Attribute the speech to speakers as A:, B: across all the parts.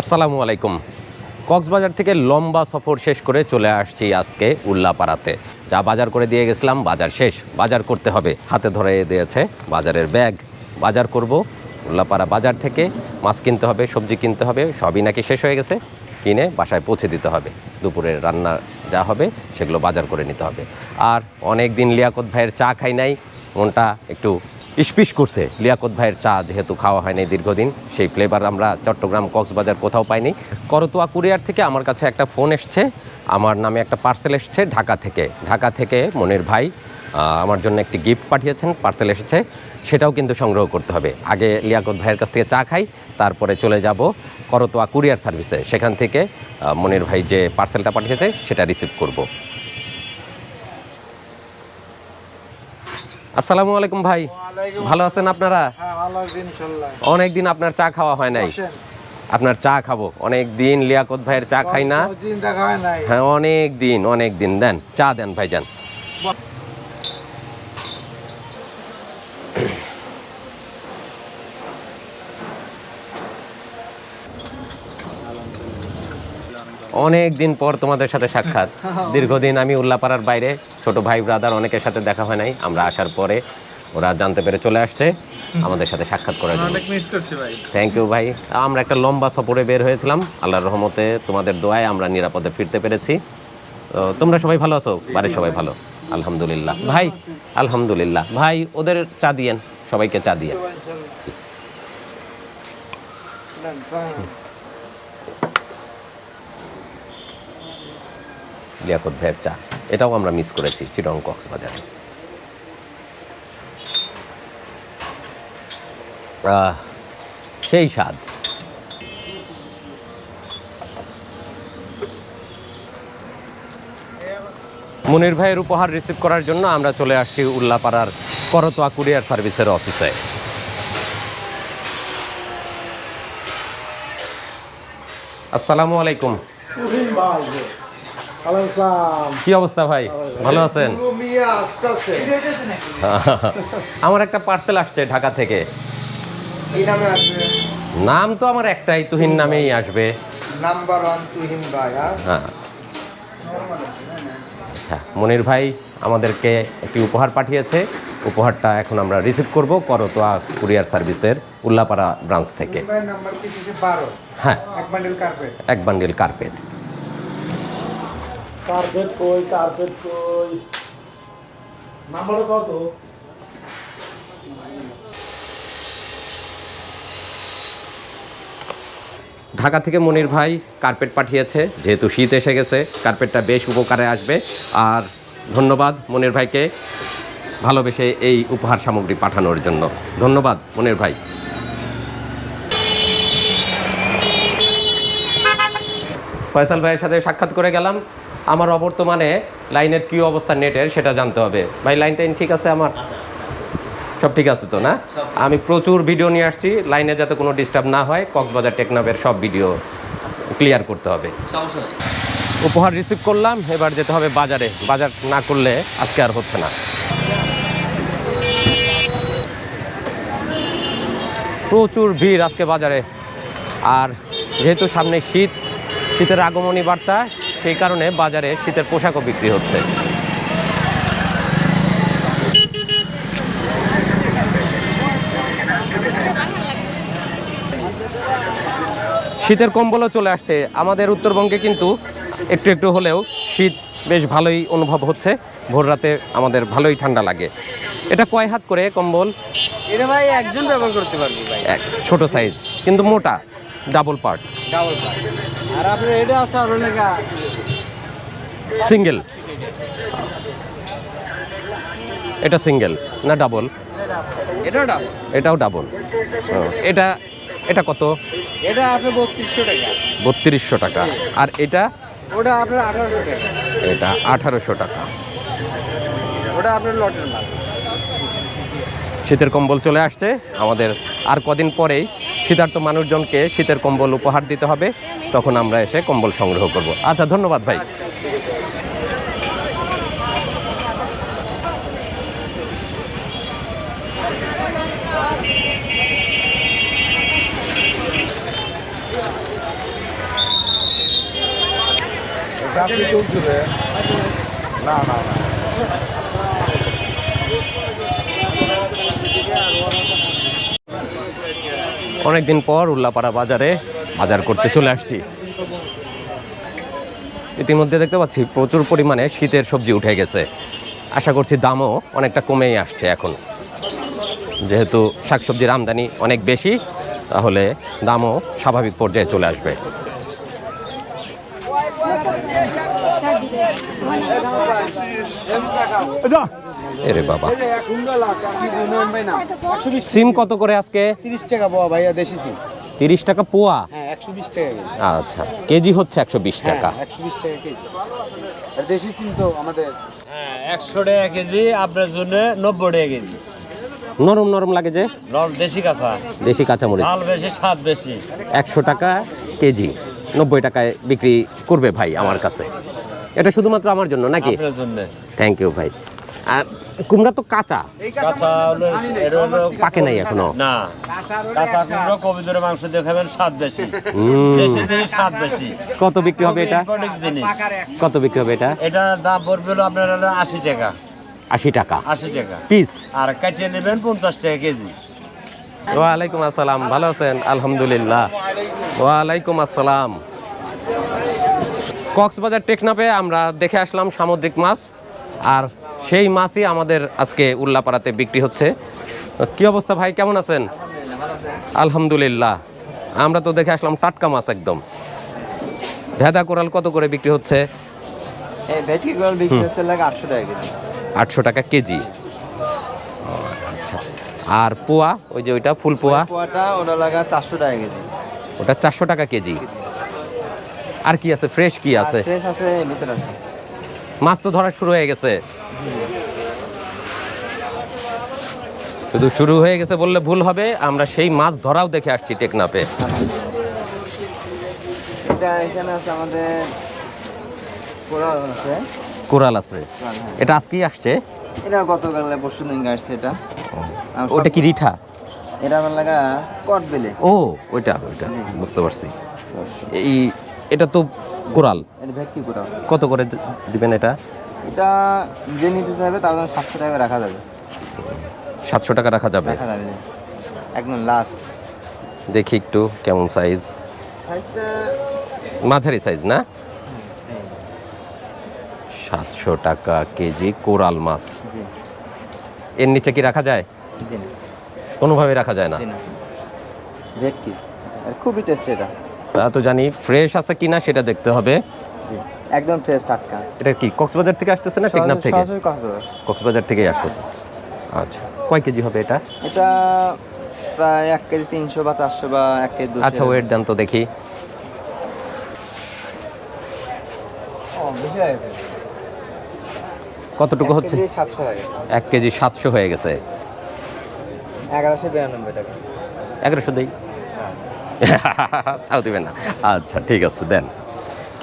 A: আসসালামু আলাইকুম। কক্সবাজার থেকে লম্বা সফর শেষ করে চলে আসছি আজকে উল্লাপাড়াতে। যা বাজার করে দিয়ে গেছিলাম, বাজার শেষ। বাজার করতে হবে। হাতে ধরে দিয়েছে বাজারের ব্যাগ। বাজার করব উল্লাপাড়া বাজার থেকে। মাছ কিনতে হবে, সবজি কিনতে হবে, সবই নাকি শেষ হয়ে গেছে? কিনে বাসায় পৌঁছে দিতে হবে। দুপুরের রান্না যা হবে সেগুলো বাজার করে নিতে হবে। আর অনেক দিন লিয়াকত ভাইয়ের চা খাই নাই, মনটা একটু ইস্পিস করছে। লিয়াকত ভাইয়ের চা যেহেতু খাওয়া হয়নি দীর্ঘদিন, সেই ফ্লেভার আমরা চট্টগ্রাম কক্সবাজার কোথাও পাইনি। করতোয়া কুরিয়ার থেকে আমার কাছে একটা ফোন এসছে। আমার নামে একটা পার্সেল এসছে ঢাকা থেকে। ঢাকা থেকে মনির ভাই আমার জন্য একটি গিফট পাঠিয়েছেন পার্সেল এসেছে। সেটাও কিন্তু সংগ্রহ করতে হবে। আগে লিয়াকত ভাইয়ের কাছ থেকে চা খাই, তারপরে চলে যাব করতোয়া কুরিয়ার সার্ভিসে সেখান থেকে মনির ভাই যে পার্সেলটা পাঠিয়েছে, সেটা রিসিভ করব। আসসালামু আলাইকুম ভাই। ভালো আছেন আপনারা?
B: হ্যাঁ
A: অনেক দিন আপনার চা খাওয়া হয় নাই। আপনার চা খাব। অনেক দিন লিয়াকত ভাইয়ের চা খাই না।
B: হয়
A: হ্যাঁ অনেক দিন অনেক দিন দেন চা দেন ভাইজান। অনেক দিন পর তোমাদের সাথে সাক্ষাৎ। দীর্ঘদিন আমি উল্লাপাড়ার বাইরে ছোট ভাই ব্রাদার অনেকের সাথে দেখা হয় নাই। আমরা আসার পরে ওরা জানতে পেরে চলে আসছে। আমাদের সাথে সাক্ষাৎ করার জন্য। থ্যাংক ইউ ভাই। আমরা একটা লম্বা সফরে বের হয়েছিলাম। আল্লাহর রহমতে তোমাদের দোয়ায় আমরা নিরাপদে ফিরতে পেরেছি। তো তোমরা সবাই ভালো আছো? বাড়ির সবাই ভালো? আলহামদুলিল্লাহ। ভাই আলহামদুলিল্লাহ। ভাই ওদের চা দিয়েন। সবাইকে চা দিয়ে লিয়াকত ভাইয়ের চা। এটাও আমরা মিস করেছি চিটং কক্সবাজারে। সেই স্বাদ। মনির ভাইয়ের উপহার রিসিভ করার জন্য আমরা চলে আসছি উল্লাপাড়ার করতোয়া কুরিয়ার সার্ভিসের অফিসে। আসসালামু আলাইকুম
B: তুহিন ভাই ওয়ালাইকুম আসসালাম
A: কি অবস্থা ভাই? ভালো আছেন? আমার একটা পার্সেল আসছে ঢাকা থেকে।
B: নামে
A: তো আমার একটাই তুহিন নামেই আসবে।
B: নাম্বার ওয়ান তুহিন ভাই হ্যাঁ?
A: হ্যাঁ। হ্যাঁ মনির ভাই আমাদেরকে একটি উপহার পাঠিয়েছে। উপহারটা এখন আমরা রিসিভ করব করতোয়া কুরিয়ার সার্ভিসের উল্লাপাড়া ব্রাঞ্চ থেকে। হ্যাঁ।
B: এক বান্ডিল কার্পেট
A: এক বান্ডিল কার্পেট
B: কই কার্পেট কই? নাম্বারটা কত
A: ঢাকা থেকে মনির ভাই কার্পেট পাঠিয়েছে, যেহেতু শীত এসে গেছে, কার্পেটটা বেশ উপকারে আসবে। আর ধন্যবাদ মনির ভাইকে ভালোবেসে এই উপহার সামগ্রী পাঠানোর জন্য। ধন্যবাদ মনির ভাই। ফয়সাল ভাইয়ের সাথে সাক্ষাৎ করে গেলাম। আমার অবর্তমানে লাইনের কী অবস্থা নেটের সেটা জানতে হবে। ভাই লাইন টাইন ঠিক আছে আমার? সব ঠিক আছে তো না? আমি প্রচুর ভিডিও নিয়ে আসছি লাইনে যাতে কোনো ডিস্টার্ব না হয় কক্সবাজার টেকনাফের সব ভিডিও ক্লিয়ার করতে হবে। উপহার রিসিভ করলাম এবার যেতে হবে বাজারে। বাজার না করলে আজকে আর হচ্ছে না। প্রচুর ভিড় আজকে বাজারে। আর যেহেতু সামনে শীত শীতের আগমনী বার্তা সেই কারণে বাজারে শীতের পোশাকও বিক্রি হচ্ছে। শীতের কম্বলও চলে আসছে। আমাদের উত্তরবঙ্গে কিন্তু একটু একটু হলেও শীত বেশ ভালোই অনুভব হচ্ছে। ভোর রাতে আমাদের ভালোই ঠান্ডা লাগে। এটা কয় হাত করে কম্বল?
C: এটা ভাই একজন ব্যবহার করতে পারবে ভাই।
A: ছোট সাইজ কিন্তু মোটা ডাবল পার্ট
C: ডাবল পাই আর আপনার এটা আছে আপনার
A: সিঙ্গেল? এটা সিঙ্গেল না ডাবল?
C: এটাও ডাবল।
A: এটাও ডাবল। এটা এটা কত?
C: এটা আপনার বত্রিশশো টাকা।
A: বত্রিশশো টাকা। আর এটা?
C: ওটা আপনার আঠারোশো টাকা।
A: এটা আঠারোশো টাকা।
C: ওটা আপনার লটের মাল।
A: শীতের কম্বল চলে আসছে। আমাদের আর কদিন পরেই শীতার্থ মানুষজনকে শীতের কম্বল উপহার দিতে হবে। তখন আমরা এসে কম্বল সংগ্রহ করব। আচ্ছা ধন্যবাদ ভাই।
B: আপনি তুলছিল না না না।
A: অনেকদিন পর উল্লাপাড়া বাজারে বাজার করতে চলে আসছি। ইতিমধ্যে দেখতে পাচ্ছি প্রচুর পরিমাণে শীতের সবজি উঠে গেছে। আশা করছি দামও অনেকটা কমেই আসছে এখন। যেহেতু শাকসবজির আমদানি অনেক বেশি, তাহলে দামও স্বাভাবিক পর্যায়ে চলে আসবে। এরে বাবা। সিম কত করে আজকে?
C: তিরিশ টাকা পাওয়া ভাইয়া দেশি সিম
A: তিরিশ টাকা পোয়া?
C: হ্যাঁ একশো বিশ টাকা
A: আচ্ছা কেজি হচ্ছে একশো বিশ টাকা।
C: একশো বিশ টাকা দেশি সিম তো আমাদের
D: হ্যাঁ একশো টাকা কেজি আপনার জন্য নব্বই টাকা কেজি।
A: নরম নরম লাগে যে?
D: দেশি কাঁচা।
A: দেশি কাঁচামরিচ।
D: ঝাল বেশি স্বাদ বেশি।
A: একশো টাকা কেজি। নব্বই টাকায় বিক্রি করবে ভাই আমার কাছে। এটা শুধুমাত্র আমার জন্য নাকি? থ্যাংক ইউ ভাই। আর কুমড়া তো কাঁচা।
D: এটা
A: পাকে নাই এখনও।
D: না। কাঁচা কুমড়ো কবি ধরে মাংস দিয়ে খাবেন স্বাদ বেশি। দেশি জিনিস স্বাদ বেশি।
A: কত বিক্রি হবে এটা? কত বিক্রি হবে এটা?
D: এটার দাম পড়বে হলো আপনার হলো আশি টাকা।
A: আশি টাকা।
D: আশি টাকা।
A: পিস
D: আর কাটিয়ে নেবেন পঞ্চাশ টাকা কেজি।
A: ওয়ালাইকুম আসসালাম ভালো আছেন? আলহামদুলিল্লাহ। ওয়ালাইকুম আসসালাম। কক্সবাজার টেকনাপে আমরা দেখে আসলাম সামুদ্রিক মাছ আর সেই মাছই আমাদের আজকে উল্লাপাড়াতে বিক্রি হচ্ছে। কি অবস্থা ভাই কেমন আছেন? আলহামদুলিল্লাহ। আমরা তো দেখে আসলাম টাটকা মাছ একদম। ভেদা কোরাল কত করে বিক্রি হচ্ছে?
C: আটশো টাকা কেজি।
A: আর পোয়া ওই যে ওইটা ফুল পোয়া।
C: পোয়াটা ওটা লাগা চারশো টাকা কেজি।
A: ওটা চারশো টাকা কেজি। আর কি আছে? ফ্রেশ কি আছে?
C: ফ্রেশ আছে ভিতরে আছে।
A: মাছ তো ধরা শুরু হয়ে গেছে। শুধু শুরু হয়ে গেছে বললে ভুল হবে। আমরা সেই মাছ ধরাও দেখে আসছি টেকনাপে
C: এটা এখানে আছে আমাদের পোড়া আছে।
A: কোরাল আছে।
C: হ্যাঁ।
A: এটা আজকেই আসছে।
C: এটা গতকালে পরশু দিন আসছে এটা।
A: ওটা কি রিঠা?
C: এটা আমার লাগা কট বেলে।
A: ও ওইটা ওইটা বুঝতে পারছি। এই এটা তো কোরাল
C: ভেটকি
A: কত করে দিবেন এটা?
C: এটা যে নিতে চাইবে তার জন্য সাতশো টাকা রাখা যাবে।
A: সাতশো টাকা রাখা যাবে?
C: রাখা যাবে একদম লাস্ট
A: দেখি একটু কেমন সাইজ
C: সাইজটা
A: মাঝারি সাইজ না? সাতশো টাকা কেজি কোরাল মাছ। এর নিচে কি রাখা যায়?
C: জি না।
A: কোনোভাবে রাখা যায় না।
C: জি না। ভেটকি আর খুবই টেস্ট এটা।
A: তা তো জানি ফ্রেশ আছে কিনা সেটা দেখতে হবে।
C: জি একদম ফ্রেশ টাটকা।
A: এটা কি কক্সবাজার থেকে আসতেছে না টেকনাফ থেকে?
C: সরাসরি কক্সবাজার।
A: কক্সবাজার থেকেই আসতেছে। আচ্ছা কয় কেজি হবে এটা?
C: এটা প্রায় এক কেজি তিনশো বা চারশো বা এক কেজি
A: আচ্ছা ওয়েট দেন তো দেখি।
C: বেশি হয়ে গেছে।
A: কতটুকু হচ্ছে? এক কেজি সাতশো হয়ে গেছে।
C: এগারোশো বিরানব্বই টাকা।
A: এগারোশো দেই? তাও দিবেন না। আচ্ছা ঠিক আছে দেন।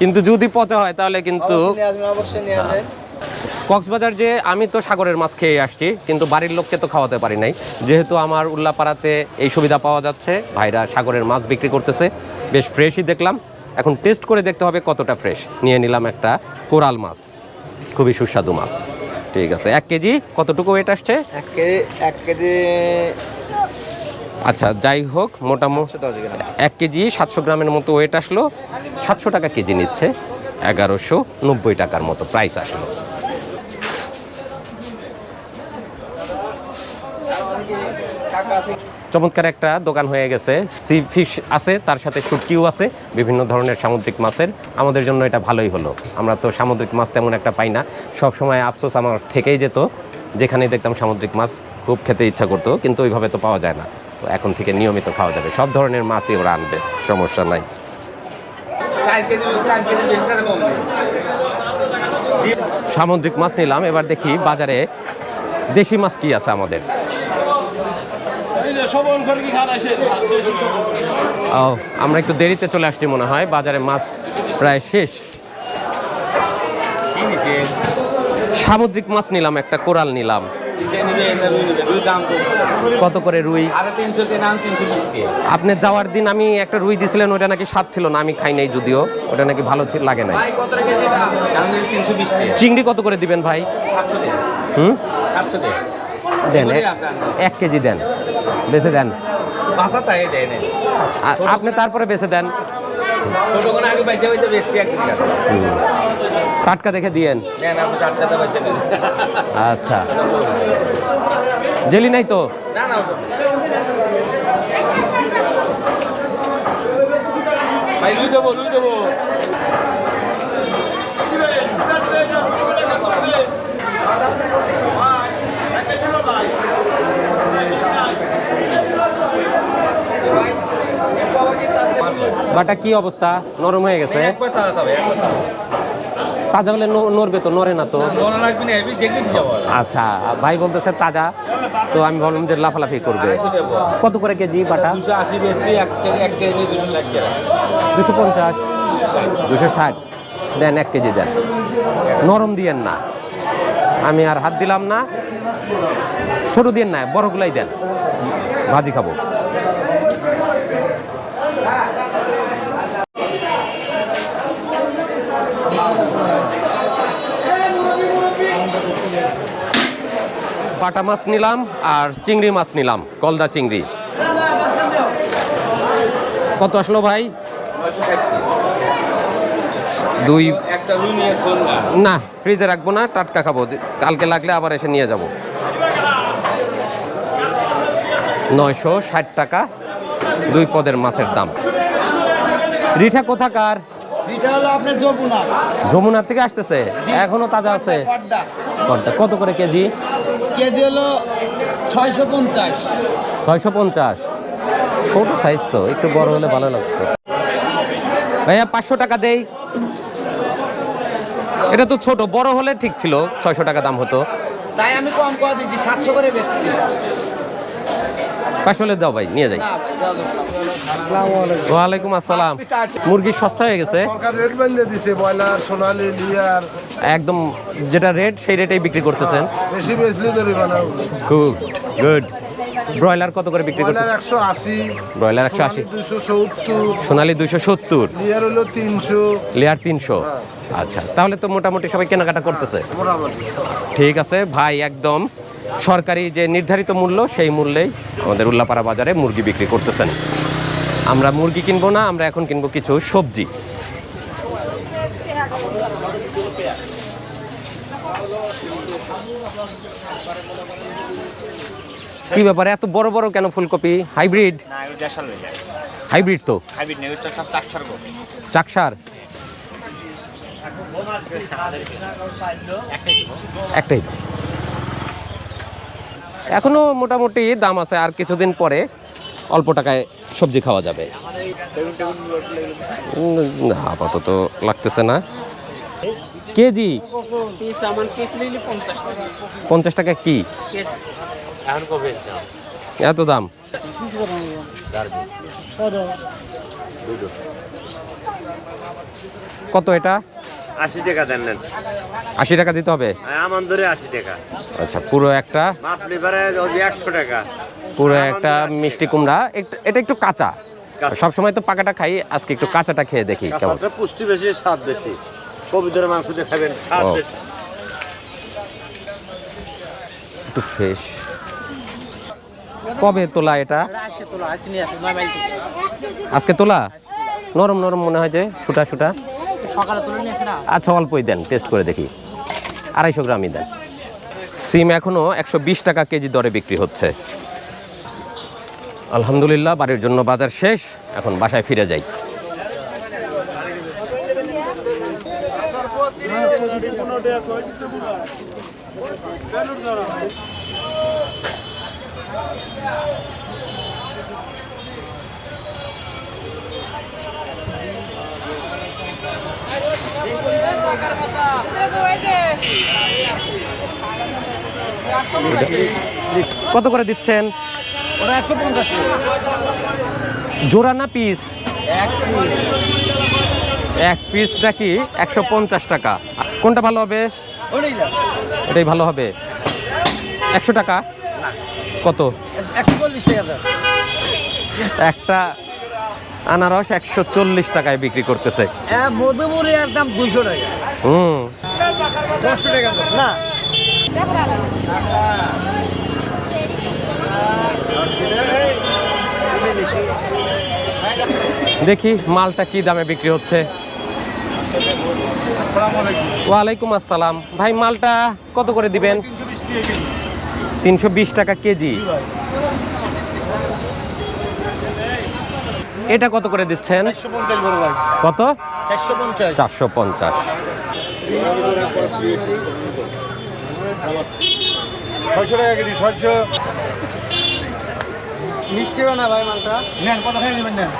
A: কিন্তু যদি পচা হয় তাহলে কিন্তু
C: আসবেন
A: কক্সবাজার যে আমি তো সাগরের মাছ খেয়ে আসছি কিন্তু বাড়ির লোককে তো খাওয়াতে পারি নাই। যেহেতু আমার উল্লাপাড়াতে এই সুবিধা পাওয়া যাচ্ছে ভাইরা সাগরের মাছ বিক্রি করতেছে বেশ ফ্রেশই দেখলাম। এখন টেস্ট করে দেখতে হবে কতটা ফ্রেশ নিয়ে নিলাম একটা কোরাল মাছ। খুবই সুস্বাদু মাছ। ঠিক আছে এক কেজি কতটুকু ওয়েট আসছে?
C: এক কেজি এক কেজি
A: আচ্ছা যাই হোক মোটামুটি এক কেজি সাতশো গ্রামের মতো ওয়েট আসলো। সাতশো টাকা কেজি নিচ্ছে এগারোশো নব্বই টাকার মতো প্রাইস আসলো। চমৎকার একটা দোকান হয়ে গেছে। সি ফিশ আছে, তার সাথে শুটকিও আছে, বিভিন্ন ধরনের সামুদ্রিক মাছের। আমাদের জন্য এটা ভালোই হলো। আমরা তো সামুদ্রিক মাছ তেমন একটা পাই না। সব সময় আফসোস আমার থেকেই যেত, যেখানেই দেখতাম সামুদ্রিক মাছ খুব খেতে ইচ্ছা করতো, কিন্তু ওইভাবে তো পাওয়া যায় না। তো এখন থেকে নিয়মিত খাওয়া যাবে। সব ধরনের মাছই ওরা আনবে, সমস্যা নাই। সামুদ্রিক মাছ নিলাম। এবার দেখি বাজারে দেশি মাছ কি আছে আমাদের। ও আমরা একটু দেরিতে চলে আসছি মনে হয় বাজারে মাছ প্রায় শেষ। সামুদ্রিক মাছ নিলাম একটা কোরাল নিলাম। কত করে রুই? আপনি যাওয়ার দিন আমি একটা রুই দিছিলেন ওটা নাকি স্বাদ ছিল না আমি খাই নাই যদিও ওটা নাকি ভালো লাগে
B: বিশটি
A: চিংড়ি কত করে দিবেন ভাই? হুম? দেন। এক কেজি দেন। বেছে দেন। আপনি তারপরে বেছে দেন। টাটকা দেখে দিয়েন। আচ্ছা। জেলি নাই তো?
B: না না ভাই লুই দেবো লুই দেবো।
A: বাটা কি অবস্থা? নরম হয়ে গেছে। তাজা হলে ন- নড়বে তো নড়ে না তো? আচ্ছা ভাই বলতেছে তাজা তো আমি বললাম যে লাফালাফি করবে। কত করে কেজি বাটা?
B: দুশো আশি দুশো
A: পঞ্চাশ।
B: দুশো ষাট।
A: দুশো ষাট। দেন এক কেজি দেন। নরম দিয়েন না। আমি আর হাত দিলাম না। ছোট দিয়েন না বড়গুলাই দেন। ভাজি খাব। বাটা মাছ নিলাম আর চিংড়ি মাছ নিলাম গলদা চিংড়ি। কত আসলো ভাই? দুই
B: না
A: ফ্রিজে রাখব না টাটকা খাব। কালকে লাগলে আবার এসে নিয়ে যাব। নয়শো ষাট টাকা দুই পদের মাছের দাম। রিঠা কোথাকার?
C: যমুনা।
A: থেকে আসতেছে? এখনও তাজা আছে? কত করে কেজি?
C: কেজি হলো ছয়শো পঞ্চাশ।
A: ছয়শো পঞ্চাশ। ছোট সাইজ তো একটু বড় হলে ভালো লাগতো। ভাইয়া পাঁচশো টাকা দেই। এটা তো ছোট বড় হলে ঠিক ছিল ছয়শো টাকা দাম হতো।
C: তাই আমি কম করে দিচ্ছি সাতশো করে বেচছি।
A: হলে দাও ভাই নিয়ে যাই। ওয়ালাইকুম আসসালাম। মুরগি সস্তা হয়ে গেছে?
E: ব্রয়লার সোনালি লিয়ার।
A: একদম যেটা রেট সেই রেটেই বিক্রি করতেছেন।
E: বেশি
A: গুড গুড ব্রয়লার কত করে বিক্রি করতেছেন?
E: একশো আশি
A: ব্রয়লার একশো আশি।
E: দুশো সত্তর।
A: সোনালি দুইশো সত্তর।
E: লিয়ার হলো তিনশো।
A: লেয়ার তিনশো। আচ্ছা তাহলে তো মোটামুটি সবাই কেনাকাটা করতেছে। ঠিক আছে ভাই একদম সরকারি যে নির্ধারিত মূল্য সেই মূল্যেই আমাদের উল্লাপাড়া বাজারে মুরগি বিক্রি করতেছেন। আমরা মুরগি কিনবো না আমরা এখন কিনবো কিছু সবজি। কি ব্যাপারে? এত বড় বড় কেন ফুলকপি? হাইব্রিড? হাইব্রিড তো? চাকসার একটাই। এখনও মোটামুটি দাম আছে, আর কিছুদিন পরে অল্প টাকায় সবজি খাওয়া যাবে। না, আপাতত লাগতেছে না। কেজি? পঞ্চাশ টাকা কি? এত দাম? কত এটা?
F: আশি টাকা দেন নেন।
A: আশি টাকা দিতে হবে?
F: আমার ধরে আশি টাকা।
A: আচ্ছা পুরো একটা?
F: মাপলি পারে একশো টাকা।
A: পুরো একটা মিষ্টি কুমড়া এটা একটু কাঁচা।
F: কাঁচা।
A: সব সময় তো পাকাটা খাই আজকে একটু কাঁচাটা খেয়ে দেখি
F: কাঁচাটা পুষ্টি বেশি স্বাদ বেশি। কবিতরের মাংস দিয়ে খাবেন স্বাদ বেশি।
A: একটু ফ্রেশ কবে তোলা এটা? আজকে তোলা নরম নরম মনে হয় যে সুটা সুটা আচ্ছা অল্পই দেন টেস্ট করে দেখি। আড়াইশো গ্রামই দেন। সিম এখনও একশো টাকা কেজি দরে বিক্রি হচ্ছে। আলহামদুলিল্লাহ, বাড়ির জন্য বাজার শেষ, এখন বাসায় ফিরে যাই। কত করে দিচ্ছেন?
C: ওরা একশো পঞ্চাশ
A: জোড়া না পিস এক পিসটা কি একশো পঞ্চাশ টাকা? কোনটা ভালো হবে? এটাই ভালো হবে। একশো টাকা? কত? একটা আনারস একশো চল্লিশ টাকায় বিক্রি করতেছে।
C: মধুমুড়ি একদম দুশো টাকা।
A: হুম।
C: না
A: দেখি মালটা কি দামে বিক্রি হচ্ছে। ওয়ালাইকুম আসসালাম। ভাই মালটা কত করে দিবেন? তিনশো বিশ টাকা কেজি। এটা কত করে দিচ্ছেন? কত? চারশো পঞ্চাশ।
E: ছয়শো টাকা কেজি ছয়শো।
C: মিষ্টি না ভাই মালটা?
E: নেন কত খাই নেবেন নেন?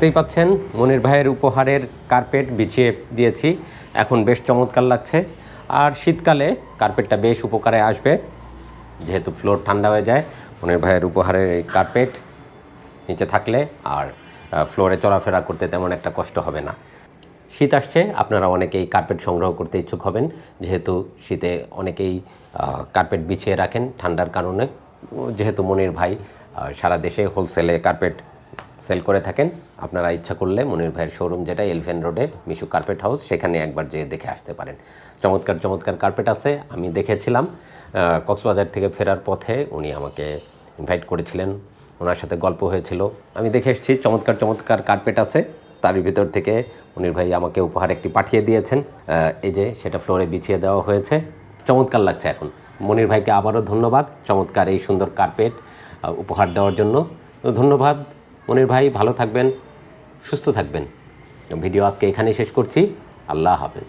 A: দেখতেই পাচ্ছেন, মনির ভাইয়ের উপহারের কার্পেট বিছিয়ে দিয়েছি। এখন বেশ চমৎকার লাগছে। আর শীতকালে কার্পেটটা বেশ উপকারে আসবে। যেহেতু ফ্লোর ঠান্ডা হয়ে যায়, মনির ভাইয়ের উপহারের এই কার্পেট নিচে থাকলে আর ফ্লোরে চলাফেরা করতে তেমন একটা কষ্ট হবে না। শীত আসছে, আপনারা অনেকেই কার্পেট সংগ্রহ করতে ইচ্ছুক হবেন। যেহেতু শীতে অনেকেই কার্পেট বিছিয়ে রাখেন ঠান্ডার কারণে। যেহেতু মনির ভাই সারা দেশে হোলসেলে কার্পেট সেল করে থাকেন। আপনারা ইচ্ছা করলে মনির ভাইয়ের শোরুম যেটা এলফেন রোডে মিশু কার্পেট হাউস সেখানে একবার যেয়ে দেখে আসতে পারেন। চমৎকার চমৎকার কার্পেট আছে, আমি দেখেছিলাম। কক্সবাজার থেকে ফেরার পথে উনি আমাকে ইনভাইট করেছিলেন। ওনার সাথে গল্প হয়েছিল। আমি দেখে এসেছি, চমৎকার চমৎকার কার্পেট আছে। তার ভিতর থেকে মনির ভাই আমাকে উপহার একটি পাঠিয়ে দিয়েছেন। এই যে, সেটা ফ্লোরে বিছিয়ে দেওয়া হয়েছে। চমৎকার লাগছে এখন। মনির ভাইকে আবারও ধন্যবাদ। চমৎকার এই সুন্দর কার্পেট উপহার দেওয়ার জন্য। ধন্যবাদ। মনির ভাই ভালো থাকবেন সুস্থ থাকবেন। ভিডিও আজকে এখানেই শেষ করছি। আল্লাহ হাফেজ।